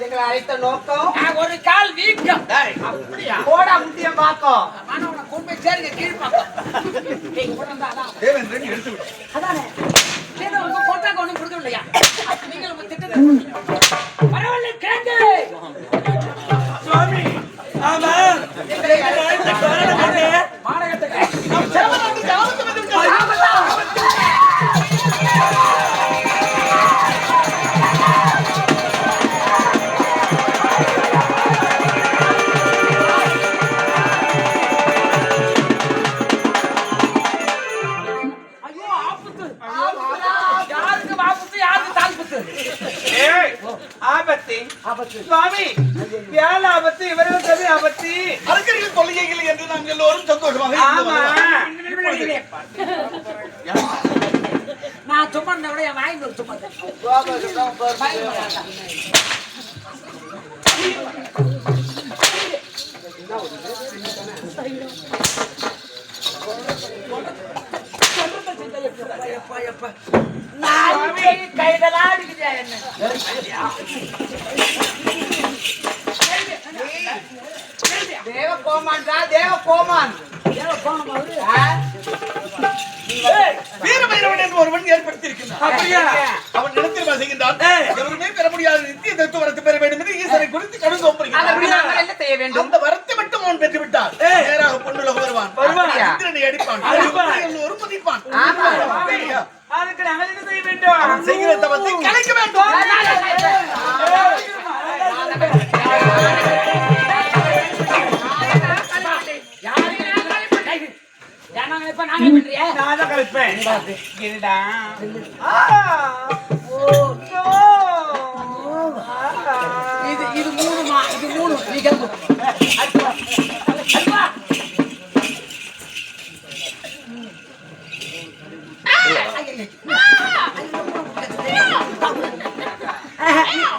எங்களை அழைத்த நோக்கம் நான் ஒரு கால் வீக்கம் போடா முட்டிய பாக்கம் கொண்டு சேருங்க அதான். கொடுக்கவில்லையா? நீங்கள் உங்க திட்டத்தை கொள்கைகள் என்று நாம் எல்லோரும் சந்தோஷமாக. நான் சும்மா இருந்த விட என் வாங்கி சும்மா என்ன தேவ கோமான்டா தேவ கோமான் ஆ? வீரபைரவன் என்று ஒருவன் ஏற்படுத்தியிருக்கின்றான் அப்படியா? அவன் இடத்தில் வசிக்கின்றான். ஏய். எவருமே பெற முடியாத நித்திய தத்துவ வரத்தை பெற வேண்டும் என்று ஈஸ்வரை குறித்து அதற்கு நாங்கள் என்ன செய்ய வேண்டும்? அந்த வரத்தை மட்டும் அவன் பெற்று விட்டார். நேராக பொண்ணுலக வருவான். இந்திரனை அடிப்பான். ஆமா. அப்படியா? அதுக்கு நாங்கள் என்ன செய்ய வேண்டும்? அவன் செய்கிற தவத்தை கலைக்க வேண்டும். இருடா. ஆ. இது இது மூணுமா இது மூணு நீ கிளம்பு.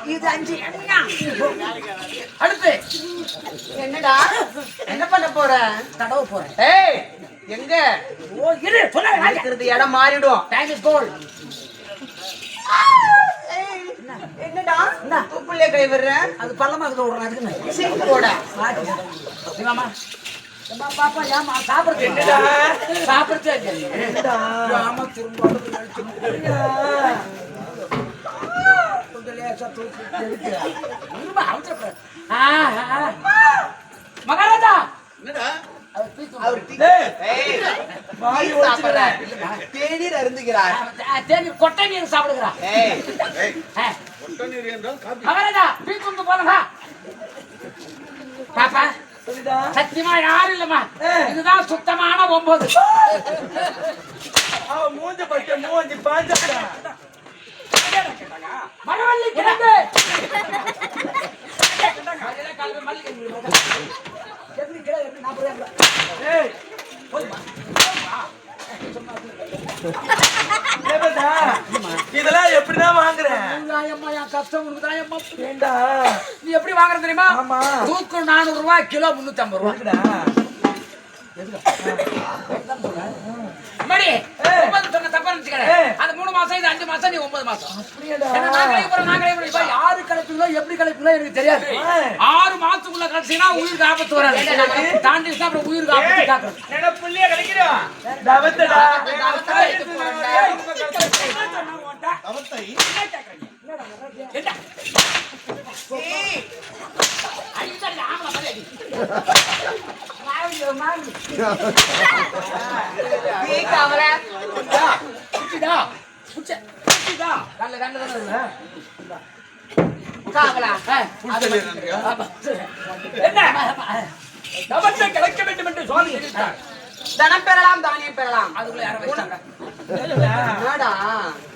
இது அஞ்சு அடுத்து என்னடா என்ன பண்ண போற தடவை போறேன் ஏய் எங்க? ஓ இரு சொல்ல இருக்கிறது இடம் மாறிடும். டைம் இஸ் ஏய், என்னடா? உப்புள்ளே கை விடுற? அது பள்ளமா இருக்கு விடுறேன் அதுக்குன்னு சீட்டு போடா. ஏம்மா, பாப்பா ஏமா சாப்பிடுறது என்னடா? சாப்பிடுறது ஏமா திரும்ப கொஞ்சம் லேசா தூக்கி. மகாராஜா! என்னடா? தேநீர் அருந்துகிறார். தேநீர் கொட்டை நீர் சாப்பிடுகிறா. ஏய். ஏய், ஆ. ஒட்ட நீர் என்றால் காப்பி மகாராஜா டீ கொண்டு போறா பாப்பா. சத்தியமா யாரும் இல்லம்மா. இதுதான் சுத்தமான ஒன்பது மூஞ்ச பட்ட மூஞ்சி பாஞ்சாடா மரவள்ளி கிழங்கு ஏய் ஏப்பா, இதெல்லாம் எப்படிதான் வாங்குறேன் கஷ்டம். ஏண்டா? நீ எப்படி வாங்குற தெரியுமா. தூக்கு நானூறு ரூபாய் கிலோ முன்னூத்தி ஐம்பது ரூபாய் ஒன்பது சொன்ன தப்பா ஏய். அது மூணு மாசம் இது அஞ்சு மாசம் நீ ஒன்பது மாசம். அப்படியாடா ஏன்னா நான் கலைக்க போறேன், நான் கலைக்க போறேன். இப்ப யாரு கலைப்பீங்களோ, எப்படி கலைப்பீங்களோ எனக்கு தெரியாது. ஆறு மாசத்துக்குள்ள கலைச்சீங்கன்னா உயிருக்கு ஆபத்து வராது. தாண்டிடுச்சுன்னா அப்புறம் உயிருக்கு ஆபத்து. என்ன புள்ளிய தவத்தடா தவத்தை ஆமா. என்ன? தவத்தை கலைக்க வேண்டும் என்று சுவாமி சொல்லிட்டார். தனம் பெறலாம் தானியம் பெறலாம். அதுக்குள்ள யாரோ வச்சிட்டாங்க. என்னடா?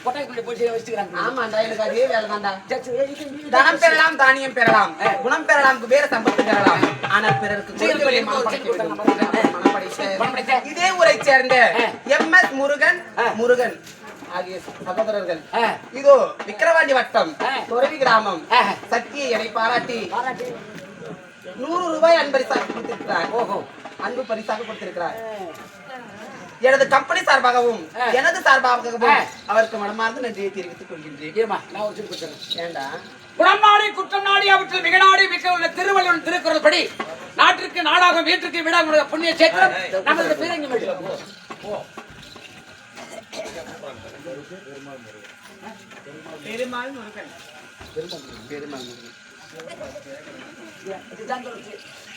கொட்டைக்குள்ள போட்டு வச்சுக்கிறாங்க. ஆமாண்டா எனக்கு அதே வேலை தான்டா. சரி, சரி, இது- இது- தனம் பெறலாம் தானியம் பெறலாம். குணம் பெறலாம் குபேர சம்பத்து பெறலாம். ஆனால் பிறருக்கு. இதே ஊரை சேர்ந்த எம் எஸ் முருகன் முருகன். ஆகிய சகோதரர்கள். இதோ விக்கிரவாண்டி வட்டம். துறவி கிராமம். சக்தியை எடை பாராட்டி. நூறு ரூபாய் அன்பரிசாக கொடுத்திருக்கிறார். ஓஹோ. அன்பு பரிசாக கொடுத்திருக்கிறார். எனது கம்பெனி சார்பாகவும் எனது சார்பாகவும் அவருக்கு மனமார்ந்த நன்றியை தெரிவித்துக் கொள்கின்றேன். ஏண்டா? குற்றம் நாடி அவற்றில் மிக நாடி மிக்க உள்ள திருவள்ளுவர் திருக்குறள் படி நாட்டிற்கு நாடாக வீட்டிற்கு வீடாக புண்ணிய சேத்திரம் நமது பீரங்கி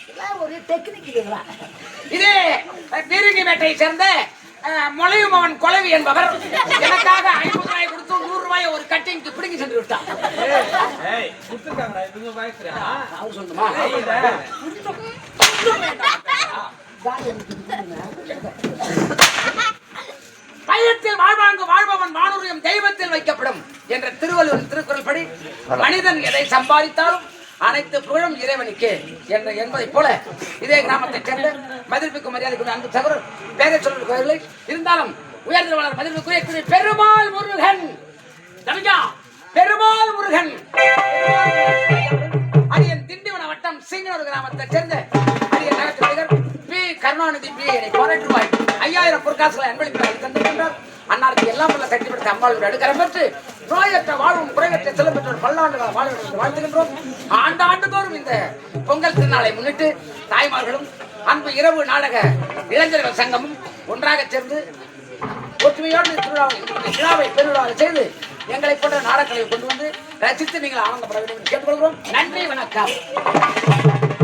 மேடு ஒரு டெக்னிக் இது சேர்ந்த மொளையும் அவன் கொலவி என்பவர் எனக்காக ஐநூறு ரூபாய் கொடுத்து நூறு ரூபாய் ஒரு கட்டிங்க்கு பிடிங்கி சென்று பயப்படுறா அவர் பயத்தில் வாழ்வாங்கு வாழ்பவன் வானுரியம் தெய்வத்தில் வைக்கப்படும் என்ற திருவள்ளுவர் திருக்குறள் படி மனிதன் எதை சம்பாதித்தாலும் அனைத்து புகழும் இறைவனுக்கு என்ற என்பதை போல இதே கிராமத்தைச் சேர்ந்த மதிப்பிற்கும் மரியாதைக்குரிய அன்பு சகோதரர் பேரை சொல்வதில்லை இருந்தாலும் உயர்ந்த வளர் மதிப்பிற்குரிய பெருமாள் முருகன். தமிழா பெருமாள் முருகன். அரியன் திண்டிவன வட்டம் சிங்கனூர் கிராமத்தைச் சேர்ந்த அரியன் நகர் பி. கருணாநிதி பி. என்னை பாராட்டு ரூபாய் ஐயாயிரம் பொற்காசுகளை அன்பளிப்பாக தந்திருக்கின்றார். அன்னாருக்கு எல்லாம் உள்ள சக்திப்படுத்த அம்பாளுடைய அடுக்கரம் பெற்று நோயற்ற வாழ்வும் குறைவற்ற செல்லம் பெற்ற பல்லாண்டு கால வாழ வாழ்த்துகின்றோம். ஆண்டு இந்த பொங்கல் திருநாளை முன்னிட்டு தாய்மார்களும் அன்பு இரவு நாடக இளைஞர்கள் சங்கமும் ஒன்றாக சேர்ந்து ஒற்றுமையோடு இந்த திருவிழாவை விழாவை பெருவிழாவை செய்து எங்களை போன்ற நாடகங்களை கொண்டு வந்து ரசித்து நீங்கள் ஆனந்தப்பட வேண்டும் என்று கேட்டுக்கொள்கிறோம். நன்றி வணக்கம்.